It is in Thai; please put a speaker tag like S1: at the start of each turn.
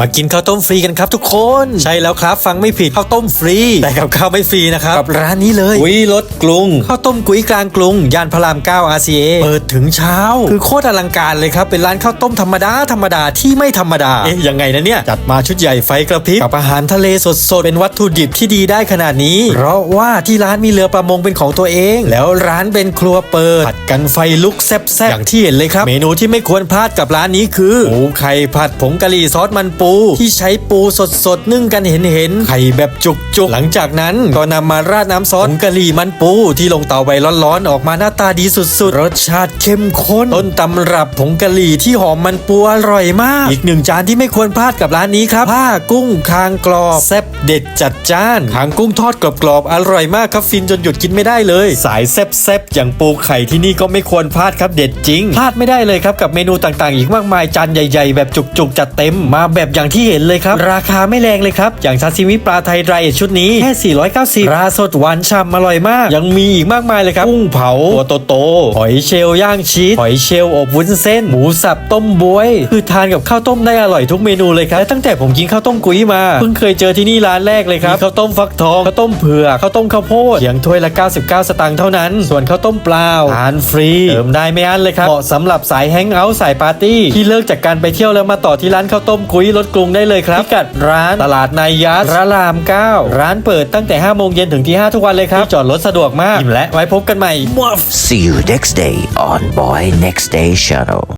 S1: มากินข้าวต้มฟรีกันครับทุกคน ใช่แล้วครับฟังไม่ผิดข้าวต้มฟรี แต่กับข้าวไม่ฟรีนะครับกับร้านนี้เลยกุ้ยรสกรุงข้าวต้มกุ้ยกลางกรุงย่านพระราม 9 RCA เปิดถึงเช้า คือโคตรอลังการเลยครับเป็นร้านข้าวต้มธรรมดาธรรมดาที่ไม่ธรรมดาเอ๊ะยังไงนะเนี่ยจัดมาชุดใหญ่ไฟกระพริบกับอาหารทะเลสดๆเป็นวัตถุดิบที่ดีได้ขนาดนี้ เพราะว่าที่ร้านมีเรือประมงเป็นของตัวเอง แล้วร้านเป็นครัวเปิดผัดกันไฟลุกแซ่บๆอย่างที่เห็นเลยครับ เมนูที่ไม่ควรพลาดกับร้านนี้คือหมูไข่ผัดผงกะหรี่ซอสมันปูที่ใช้ปูสดๆนึ่งกันเห็นๆไข่แบบจุกๆ หลังจากนั้นก็นำมาราดน้ำซอสผงกะหรี่มันปูที่ลงเตาไปร้อนๆ ออกมาหน้าตาดีสุดๆ รสชาติเข้มข้นต้นตำรับผงกะหรี่ที่หอมมันปูอร่อยมาก อีกหนึ่งจานที่ไม่ควรพลาดกับร้านนี้ครับผ้ากุ้งคางกรอบแซ่บเด็ดจัดจ้านคางกุ้งทอดกรอบๆอร่อยมากครับฟินจนหยุดกินไม่ได้เลย สายแซ่บๆอย่างปูไข่ที่นี่ก็ไม่ควรพลาดครับเด็ดจริงพลาดไม่ได้เลยครับกับเมนูต่างๆ อีกมากมายจานใหญ่ ๆ แบบจุกๆจัดเต็มมาแบบอย่างที่เห็นเลยครับ ราคาไม่แรงเลยครับ อย่างซาซิมิปลาไทยไรเอทชุดนี้แค่ 490ปลาสดหวานฉ่ำอร่อยมาก ยังมีอีกมากมายเลยครับกุ้งเผาตัวโตๆหอยเชลล์ย่างชีสหอยเชลล์อบวุ้นเส้น หมูสับต้มบวย คือทานกับข้าวต้มได้อร่อยทุกเมนูเลยครับและตั้งแต่ผมกินข้าวต้มกุ้ยมาเพิ่งเคยเจอที่นี่ร้านแรกเลยครับมีข้าวต้มฟักทองข้าวต้มเผือกข้าวต้มข้าวโพดเพียงถ้วยละ 99 สตางค์เท่านั้น ส่วนข้าวต้มเปล่าทานฟรีเติมได้ไม่อั้นเลยครับเหมาะสำหรับสายแฮงเอาท์สายปาร์ตี้ที่เลิกจากการไปเที่ยวแล้วมาต่อที่ร้านข้าวต้มกุ้ยรถกรุงได้เลยครับพิกัดร้านตลาดนายยัสพระราม 9 ร้านเปิดตั้งแต่5โมงเย็นถึงที่ 5 ทุกวันเลยครับที่จอดรถสะดวกมากอิ่มและไว้พบกันใหม่
S2: See you next day on Boy Next Day Shuttle.